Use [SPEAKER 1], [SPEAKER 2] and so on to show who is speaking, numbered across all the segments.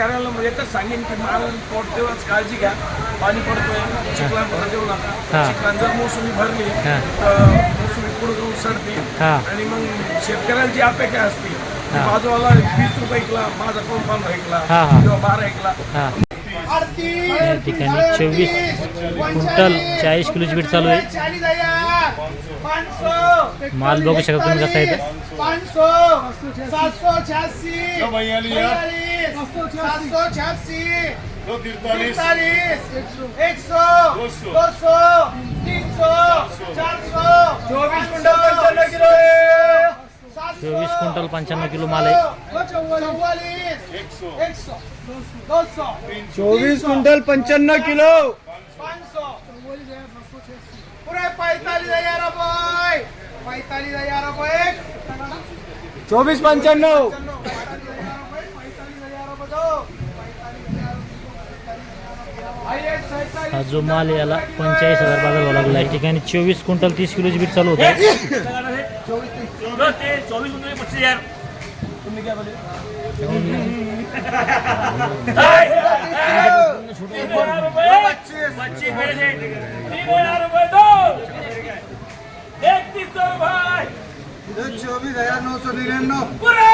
[SPEAKER 1] शेतकऱ्याला एकच सांगेन की माल पडतेव्हाच काळजी घ्या पाणी पडतोय चिखला देऊ नका
[SPEAKER 2] हा.
[SPEAKER 1] चिखला जर मोसमी भरली
[SPEAKER 2] हा.
[SPEAKER 1] तर मोसमी पुढे उसळते
[SPEAKER 2] हा.
[SPEAKER 1] आणि मग शेतकऱ्याला जी अपेक्षा असते. बाजूवाला वीस रुपये ऐकला माझा कोण पंधरा ऐकला. किंवा बारा ऐकला
[SPEAKER 2] हा या ठिकाणी चोवीस क्विंटल चाळीस किलोची बीट चालू आहे माल बघू शकता तुम्ही कसा आहे इथं.
[SPEAKER 3] पाँच सौ सात सौ छियासी बयालीस सात सौ छियासी तिरतालीस। एक सौ दो सौ। तीन सौ चार सौ। चौबीस कुंटल पंचानवे किलो
[SPEAKER 2] चोवीस क्विंटल पंच्याण्णव किलो माल आहे
[SPEAKER 3] चौवालीस एक सौ। दो सौ।
[SPEAKER 4] चोवीस क्विंटल पंच्याण्णव किलो।
[SPEAKER 3] पाँच सौ। पूरे पैतालीस हजार रुपये पैतालीस हजार रुपये
[SPEAKER 4] चोवीस पंच्याण्णव
[SPEAKER 2] हा जो माल आहे याला पंचेचाळीस हजार बाजार भाव लागला या ठिकाणी चोवीस क्विंटल तीस किलोची बीट चालू होते
[SPEAKER 1] चोवीस रुपये पच्चीस हजार तुम्ही काय बोले पच्चीस मेरे से तीन हजार रुपये दो एकतीस सौ रुपये
[SPEAKER 4] चोवीस हजार नऊ सौ निन्याण्णव
[SPEAKER 1] पुरे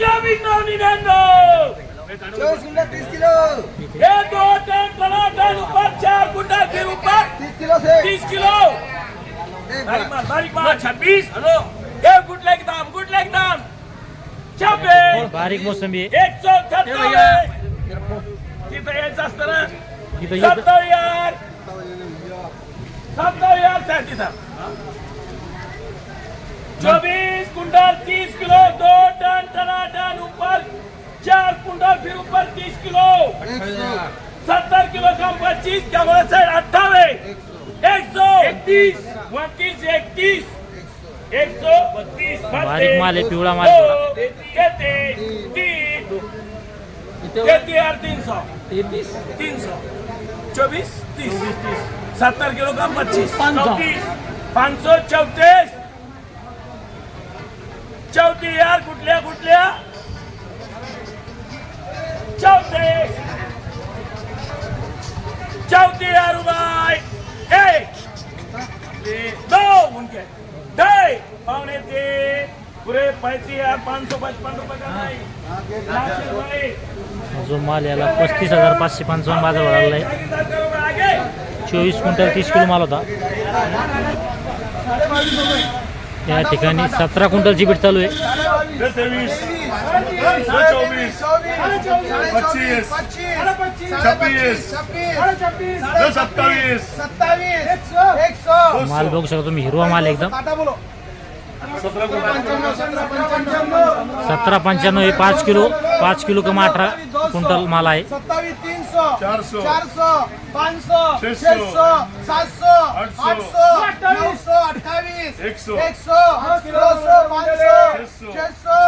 [SPEAKER 1] चोवीस नौ निन्यानवे
[SPEAKER 4] चोवीस क्विंटल तीस किलो
[SPEAKER 1] ये दो टन बड़ा टन ऊपर चार कुंटल फिर ऊपर
[SPEAKER 4] तीस किलो से
[SPEAKER 1] तीस किलो बारीक माल बारीक माल छब्बीस हॅलो हे कुठलं एकदम कुठलं एकदम छब्बीस
[SPEAKER 2] बारीक मोसंबी आहे
[SPEAKER 1] एक सौ सत्तावीस तिथं यायचं असतं ना
[SPEAKER 2] इथं येत
[SPEAKER 1] सत्तावीस यार सत्तावीस यार साठी सर चौबीस कुंटल तीस किलो दो टन टनाटन ऊपर चार कुंटल फिर ऊपर तीस किलो। सत्तर किलो कम पच्चीस क्या बोला सर अट्ठावे? एक सौ। इकतीस। उनतीस इकतीस। एक सौ बत्तीस
[SPEAKER 2] बारीक माल पिवळा माल.
[SPEAKER 1] तीन। यार तीन सौ। तीन सौ। चौबीस तीस. सत्तर किलो का पच्चीस चौतीस. पाच सौ चौतीस. चौतीस यार कुठल्या कुठल्या? चौतीस. चौतीस यार रुपये एक. दो उनके ढाई पौने तीन. पूरे पैंतीस यार पाँच सौ पचपन रुपये का नहीं? लाख रुपये.
[SPEAKER 2] जो माल याला पस्तीस हजार पाचशे पंचावन्न बाजार लागला आहे चोवीस क्विंटल तीस किलो माल होता. या ठिकाणी सतरा क्विंटलची बीट चालू आहे.
[SPEAKER 1] तेवीस
[SPEAKER 3] चौबीस पच्चीस छब्बीस
[SPEAKER 1] सत्तावीस
[SPEAKER 3] सत्तावीस एक सौ एक सौ
[SPEAKER 2] माल बघू शकता तुम्ही हिरवा माल एकदम. सतरा पंच्याण्णव हे पाच किलो पाच किलो कमा अठरा क्विंटल माल आहे.
[SPEAKER 3] सत्तावीस तीन सौ
[SPEAKER 1] चार सौ
[SPEAKER 3] चार सौ पाँच सौ
[SPEAKER 1] छह सौ,
[SPEAKER 3] सात सौ
[SPEAKER 1] आठ सौ,
[SPEAKER 3] नौ सौ अट्ठाईस
[SPEAKER 1] एक सौ,
[SPEAKER 3] एक सौ दो सौ पाँच सौ
[SPEAKER 1] सौ,
[SPEAKER 3] छह सौ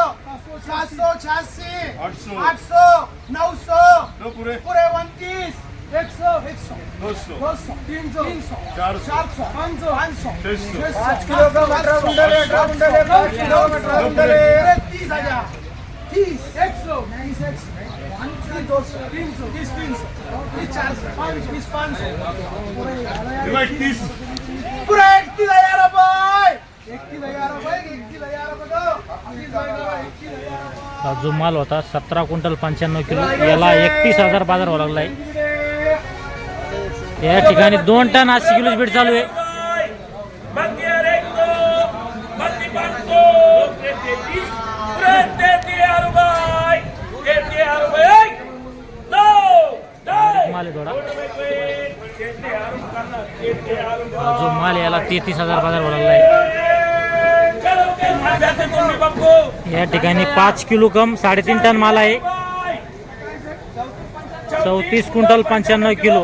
[SPEAKER 3] सात सौ छियासी
[SPEAKER 1] आठ सौ,
[SPEAKER 3] आठ सौ नौ सौ
[SPEAKER 1] दो पूरे
[SPEAKER 3] पूरे उनतीस एक सौ एक सौ
[SPEAKER 1] दो सौ
[SPEAKER 3] दो सौ तीन सौ तीन सौ
[SPEAKER 1] चार सौ,
[SPEAKER 3] चार सौ पाँच सौ पाँच सौ
[SPEAKER 1] छह सौ,
[SPEAKER 3] पाँच किलो का है है है तीस हजार तीस एक सौ तीस एक सौ तीस दो सौ तीन सौ तीस तीन सौ तीस चार सौ पाँच सौ तीस पाँच सौ
[SPEAKER 1] तीस
[SPEAKER 3] पूरा एकतीस हजार रुपये एकतीस हजार रुपये एकतीस हजार रुपये दो एकतीस हजार एकतीस हजार रुपये
[SPEAKER 2] हा जो माल होता सतरा क्विंटल पंच्याण्णव किलो याला एकतीस हजार बाजार भाव लागला आहे या ठिकाणी दोन टन अशी किलो बीट चालू आहे. जो माल याला तेहतीस हजार बाजार भरायला आहे या ठिकाणी पाच किलो कम साडेतीन टन माल आहे. चौतीस क्विंटल पंच्याण्णव किलो.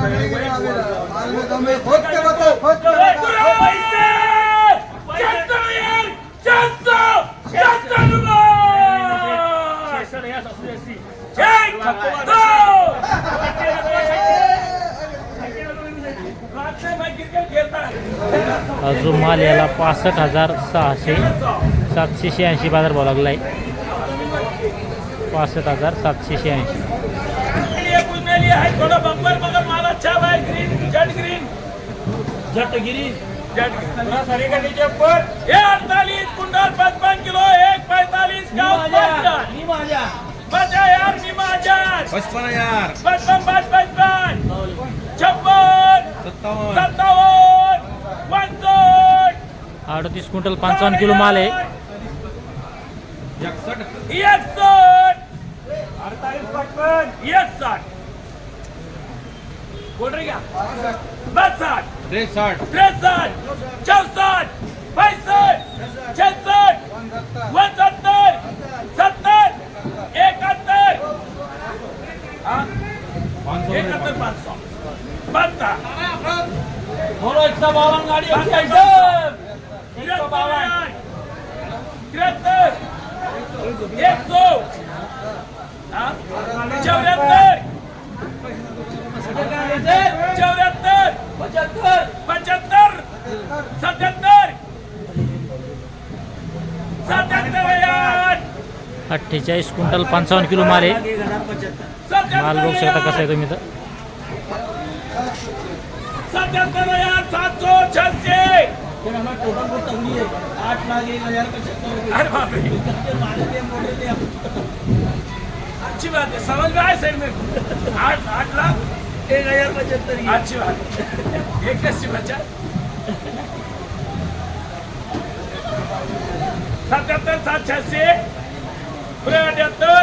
[SPEAKER 4] माल में दम है खोद के बता खोद के बता
[SPEAKER 1] पैसे जास्त हजार जास्त जास्त रुपये एक दो रात्री मैं क्रिकेट खेलता है
[SPEAKER 2] अजून माल याला पासष्ट हजार सहाशे सातशे शहाऐंशी बाजार भाव लागला आहे पासष्ट हजार सातशे शहाऐंशी.
[SPEAKER 1] पचपन किलो एक पैंतालीस पचपन बचा यार नीमा हजार
[SPEAKER 4] पचपन हजार.
[SPEAKER 1] पचपन पाँच पचपन छप्पन.
[SPEAKER 4] सत्तावन
[SPEAKER 1] सत्तावन
[SPEAKER 2] अडतीस क्विंटल पंचावन्न किलो माल आहे.
[SPEAKER 1] चौसठ पैंसठ छसठ उनसत्तर सत्तर. इकहत्तर हाँ? इकहत्तर पाँच सौ बहत्तर बोलो सौ बावन गाड़ी एक सौ तिहत्तर एक सौ हाँ? चौहत्तर चौहत्तर पचहत्तर पचहत्तर सत्याहत्तर सत्याहत्तर
[SPEAKER 2] अठ्ठेचाळीस क्विंटल पंचावन्न किलो माल आहे माल बघू शकता कसा आहे तुम्ही तर
[SPEAKER 1] सत्याहत्तर हजार सात सौ छसे अरे बाप रे अच्छी बात है समझ में आए सही में आठ आठ लाख? एक हजार पचहत्तर अच्छी बात. है एक कस्सी बचा सत्याहत्तर सात छ्याऐंशी पुरे अठ्याहत्तर.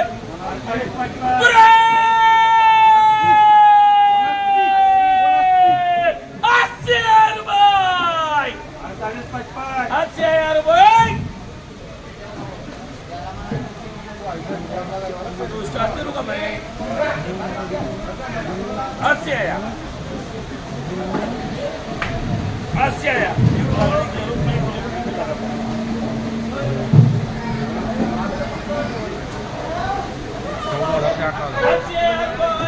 [SPEAKER 1] पुरे अस्सी हजार रुपये अस्सी हजार रुपये तो उसका अस्सी रुका मैं अस्सी आया अस्सी आया अस्सी हजार रुपये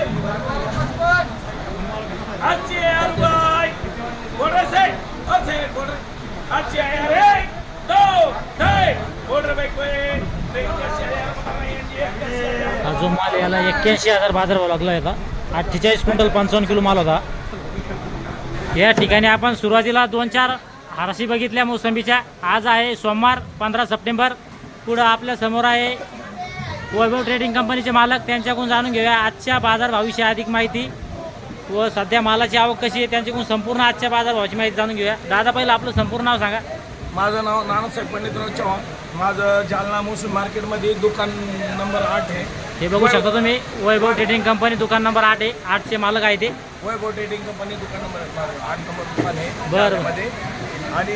[SPEAKER 1] अस्सी हजार रुपये बोल रहे से अस्सी बोल रहे अस्सी हजार एक दो ढाई बोल रहे भाई कोई अस्सी हजार
[SPEAKER 2] अजून माल याला एक्क्याऐंशी हजार बाजार लागला आहे अठ्ठेचाळीस क्विंटल पंचावन्न किलो माल होता. या ठिकाणी आपण सुरुवातीला दोन चार हाराशी बघितल्या मोसंबीच्या. आज आहे सोमवार पंधरा सप्टेंबर. पुढं आपल्यासमोर आहे वैभव ट्रेडिंग कंपनीचे मालक. त्यांच्याकडून जाणून घेऊया आजच्या बाजारभावाविषयी अधिक माहिती व सध्या मालाची आवक कशी आहे त्यांच्याकडून संपूर्ण आजच्या बाजारभावाची माहिती जाणून घेऊया. दादा पहिलं आपलं संपूर्ण नाव सांगा.
[SPEAKER 1] माझं नाव नानासाहेब पंडितराव चव्हाण. माझं जालना मोसम मार्केटमध्ये दुकान नंबर आठ आहे.
[SPEAKER 2] हे बघू शकता तुम्ही वैभव ट्रेडिंग कंपनी दुकान नंबर आठ आहे. आठचे मालक आहे ते.
[SPEAKER 1] वैभव ट्रेडिंग कंपनी दुकान नंबर आठ नंबर दुकान आहे
[SPEAKER 2] बरं.
[SPEAKER 1] जालन्यामध्ये. आणि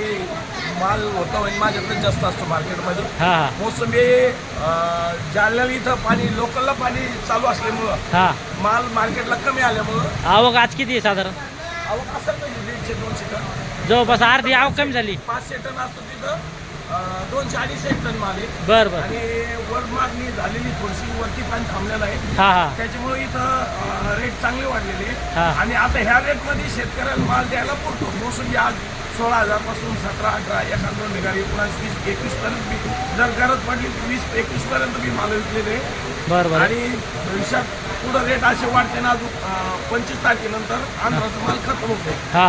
[SPEAKER 1] माल होता होईल माझ्याकडे जास्त असतो मार्केटमध्ये.
[SPEAKER 2] हां हां.
[SPEAKER 1] मोसंबी अं, जालन्याला इथं पाणी लोकलला पाणी चालू असल्यामुळं
[SPEAKER 2] हां.
[SPEAKER 1] माल मार्केटला कमी आल्यामुळं
[SPEAKER 2] आवक आज किती आहे साधारण?
[SPEAKER 1] आवक असं नाही दीडशे दोनशे टन.
[SPEAKER 2] जवळपास अर्धी आवक कमी झाली.
[SPEAKER 1] पाचशे टन असतो तिथं. दोनशे अडीचशे टन माल आहे.
[SPEAKER 2] बरं बरं.
[SPEAKER 1] आणि वर मागणी झालेली थोडीशी वरती पाणी थांबलेलं आहे.
[SPEAKER 2] हां हां.
[SPEAKER 1] त्याच्यामुळे इथं रेट चांगले वाढलेले
[SPEAKER 2] हा.
[SPEAKER 1] आणि आता ह्या रेटमध्ये शेतकऱ्याला माल द्यायला पुरतो. मोसंबी आज सोळा हजारपासून सतरा अठरा एखाद दोन निघाली. एकोणास वीस एकवीस पर्यंत मी जर गरज पडली तर वीस एकवीस पर्यंत मी माल विकलेले आहे.
[SPEAKER 2] बरं बरं.
[SPEAKER 1] आणि भविष्यात पुढं रेट असे वाढते ना अजून पंचवीस तारखेनंतर आंध्राचा माल खतम होतो
[SPEAKER 2] हा,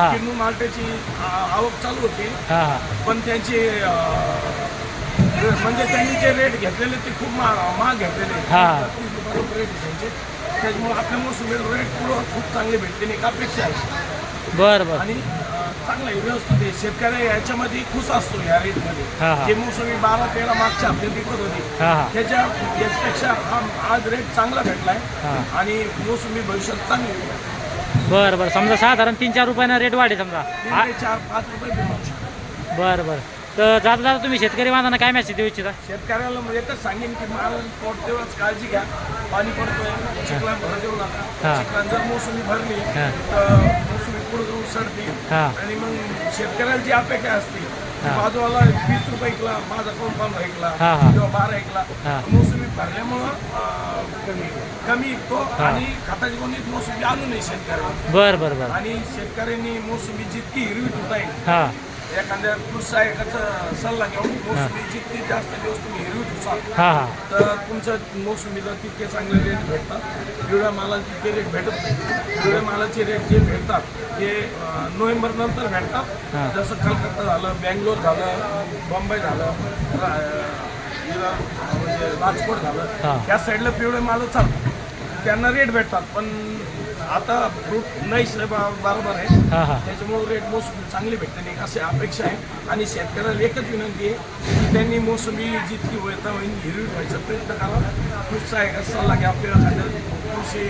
[SPEAKER 2] हा.
[SPEAKER 1] आवक चालू होते
[SPEAKER 2] हां हां
[SPEAKER 1] पण त्यांचे अं, म्हणजे त्यांनी जे रेट घेतलेले ते खूप महाग महाग घेतलेले आहेत.
[SPEAKER 2] हा.
[SPEAKER 1] तीस रुपये रेट त्यांचे त्याच्यामुळे आपल्या मोसंबी रेट पुढं खूप चांगले भेटते नाही का अपेक्षा आहे
[SPEAKER 2] बरं बरं
[SPEAKER 1] आणि चांगला आहे व्यवस्थित आहे शेतकरी याच्यामध्ये खुश असतो या रेटमध्ये
[SPEAKER 2] हा, हा.
[SPEAKER 1] जे मोसमी बारा तेरा मागच्या हप्त्यात विकत होती
[SPEAKER 2] हा हा
[SPEAKER 1] त्याच्या याच्यापेक्षा हा आज रेट चांगला भेटलाय
[SPEAKER 2] हा.
[SPEAKER 1] आणि मोसमी भविष्यात चांगली होईल.
[SPEAKER 2] बरं बरं समजा साधारण तीन चार रुपयानं रेट वाढे समजा
[SPEAKER 1] तीन
[SPEAKER 2] आ-
[SPEAKER 1] ते चार पाच रुपये.
[SPEAKER 2] बरं बरं तर जाता जाता तुम्ही शेतकरी बांधवांना काय मॅसेज देऊ इच्छिता
[SPEAKER 1] शेतकऱ्याला मग एकच सांगेन की माल पोट तेव्हाच काळजी घ्या पाणी पडतोय चिखला भर देऊ नका
[SPEAKER 2] हा.
[SPEAKER 1] चिखलात जर मोसमी भरली
[SPEAKER 2] हा.
[SPEAKER 1] तर पुढे
[SPEAKER 2] हा.
[SPEAKER 1] आणि मग शेतकऱ्याला जी अपेक्षा असते. बाजूला वीस रुपये ऐकला माझा कोण पंधरा ऐकला
[SPEAKER 2] हा, हा.
[SPEAKER 1] किंवा बारा ऐकला
[SPEAKER 2] हा.
[SPEAKER 1] मोसमी भरल्यामुळं अं, कमी विकतो. आणि खताची कोणी मोसमी आणू नये शेतकऱ्याला
[SPEAKER 2] बरं बरं बरं
[SPEAKER 1] आणि शेतकऱ्यांनी मोसमी जितकी हिरवी ठेवता येईल
[SPEAKER 2] हां
[SPEAKER 1] एखाद्या कृषी एकाचा सल्ला घेऊन मोसमी जितकी जास्त दिवस तुम्ही हिरवी ठेवसाल तर तुमच्या मोसमीला तितके चांगले रेट भेटतात. पिवळ्या मालाला तितके रेट भेटत नाही. पिवळ्या मालाचे रेट जे भेटतात ते नोव्हेंबर नंतर. भेटतात. जसं कलकत्ता झालं बँगलोर झालं बॉम्बे झालं म्हणजे राजकोट. झालं त्या साईडला पिवळे माल चालतात. त्यांना रेट भेटतात पण आता फ्रूट नाही बरोबर आहे. त्याच्यामुळे रेट मोसमी चांगली भेटते नाही अशी अपेक्षा आहे. आणि शेतकऱ्याला एकच विनंती आहे की त्यांनी मोसमी जितकी वयता होईल हिरवी व्हायचा प्रयत्न करा कृषी आहे का सल्ला घ्या आपल्याला. कृषी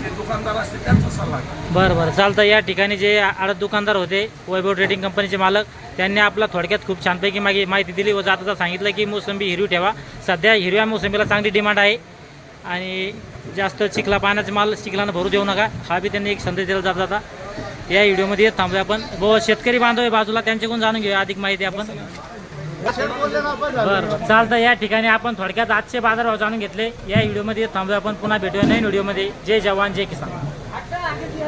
[SPEAKER 1] जे दुकानदार असते त्यांचा सल्ला घ्या.
[SPEAKER 2] बरं बरं. चालतं या ठिकाणी जे आडत दुकानदार होते वैभव ट्रेडिंग कंपनीचे मालक त्यांनी आपला थोडक्यात खूप छानपैकी मागे माहिती दिली व जाता सांगितलं की मोसंबी हिरवी ठेवा. सध्या हिरव्या मोसंबीला चांगली डिमांड आहे. आणि जास्त चिखला पाण्याचा माल चिखलानं भरू देऊ नका. हा बी त्यांनी एक संदेश दिला जात जाता या व्हिडिओमध्ये थांबूया आपण. व शेतकरी बांधव आहे बाजूला त्यांच्याकडून जाणून घेऊया अधिक माहिती आपण. बरं बरं. चालतं या ठिकाणी आपण थोडक्यात आजचे बाजारभाव जाणून घेतले. या व्हिडिओमध्ये थांबूया आपण. पुन्हा भेटूया नवीन व्हिडिओमध्ये. जय जवान जय किसान.